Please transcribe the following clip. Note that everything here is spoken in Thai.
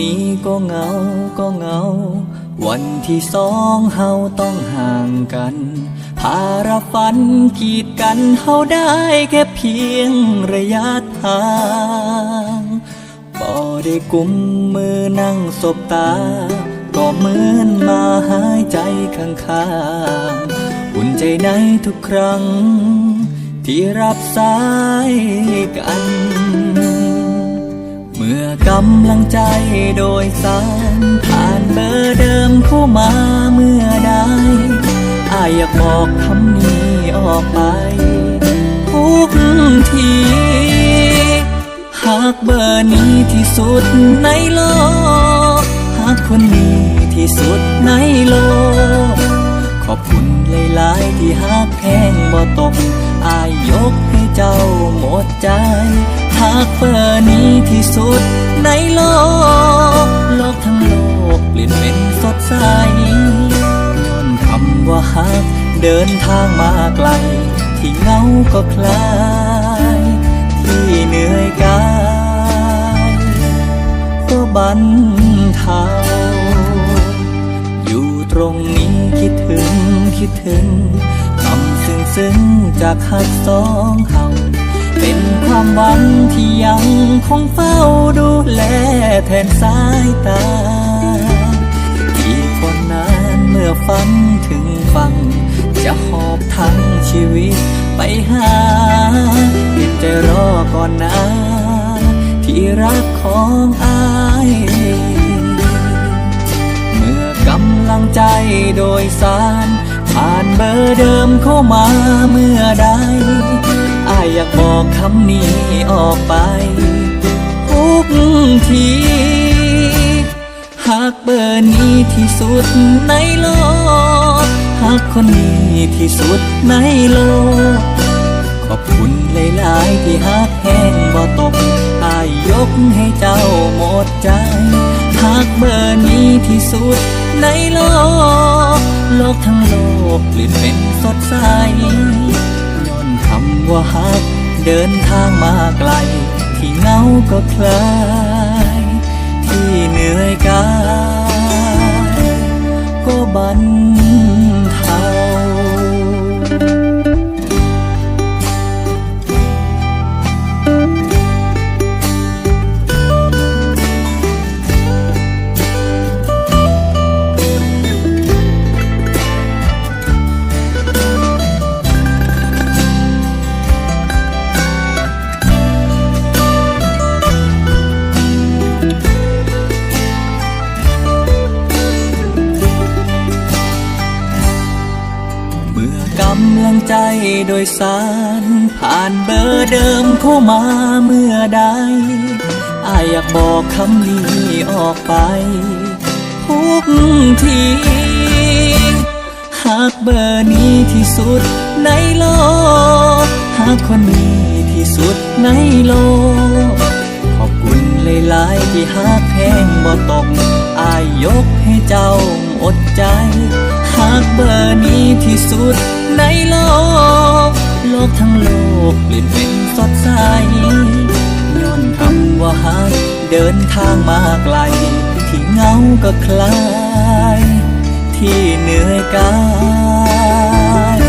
นี่ก็เหงาก็เหงา วันที่สองเฮาต้องห่างกันภาระฝันกีดกันเฮาได้แค่เพียงระยะทางบ่ได้กุมมือนั่งสบตา ก็เหมือนมาหายใจข้างๆอุ่นใจในทุกครั้ง ที่รับสายกันำลังใจโดยสารผ่านเบอร์เดิมเข้ามาเมื่อใดอายอยากบอกคำนี้ออกไป ทุกที หากเบอร์นี้ที่สุดในโลก หากคนนี้ที่สุดในโลก ขอบคุณหลายๆที่หักแพงบ่ตกอายยกให้เจ้าหมดใจ หากเบอร์นี้ที่สุด ในโลก โลกทั้งโลกเปลี่ยนเป็นสดใสย้อนคำว่าหัก เดินทางมาไกล ที่เหงาก็คลาย ที่เหนื่อยกายก็บันเทาอยู่ตรงนี้คิดถึงคิดถึงคำซึ้งซึ้งจากหักสองเฮา เป็นความหวังที่ยังคงเฝ้าดูแลแทนสายตาที่คนนานเมื่อฝันถึงฟัง จะหอบทั้งชีวิตไปหาเห็นใจรอก่อนนะ ที่รักของอายเมื่อกำลังใจโดยสาร ผ่านเบอร์เดิมเข้ามาเมื่อใดายอยากบอกคำนี้ออกไป ทุกทีหากเบอร์นี้ที่สุดในโลก หากคนนี้ที่สุดในโลก ขอบคุณหลายๆที่หักแห้งบ่ตกอายยกให้เจ้าหมดใจ หากเบอร์นี้ที่สุดในโลก โลกทั้งโลกเปลี่ยนเป็นสดใส ว่าหักเดินทางมาไกล ที่เงาก็คลาย ที่เหนื่อยกายก็บัน ใจโดยสาร ผ่านเบอร์เดิมเข้ามาเมื่อใดอายอยากบอกคำนี้ออกไป ทุกที หากเบอร์นี้ที่สุดในโลก หากคนนี้ที่สุดในโลก ขอบคุณหลายๆที่หักแพงบ่ตกอายยกให้เจ้าอดใจ กเบอร์นี้ที่สุดในโลก โลกทั้งโลกเปลี่ยนเป็นสดใสย้อนคำว่าฮักเดินทางมาไกล ที่เงาก็คลาย ที่เหนื่อยกาย